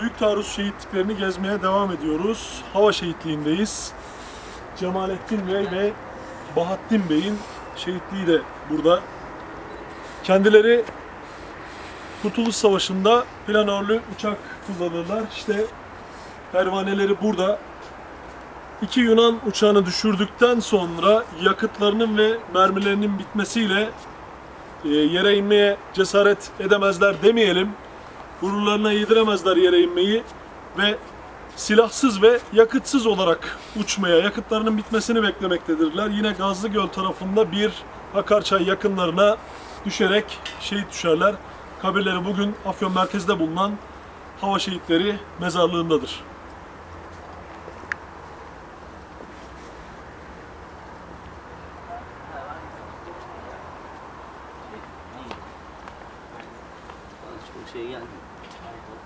Büyük taarruz şehitliklerini gezmeye devam ediyoruz. Hava şehitliğindeyiz. Cemalettin Bey ve Bahattin Bey'in şehitliği de burada. Kendileri Kurtuluş Savaşı'nda planörlü uçak kullanırlar. İşte pervaneleri burada. İki Yunan uçağını düşürdükten sonra yakıtlarının ve mermilerinin bitmesiyle e, yere inmeye cesaret edemezler demeyelim. Gururlarına yediremezler yere inmeyi ve silahsız ve yakıtsız olarak uçmaya, yakıtlarının bitmesini beklemektedirler. Yine Gazlı Göl tarafında bir Akarçay yakınlarına düşerek şehit düşerler. Kabirleri bugün Afyon merkezde bulunan Hava Şehitleri mezarlığındadır. 这样子差不多。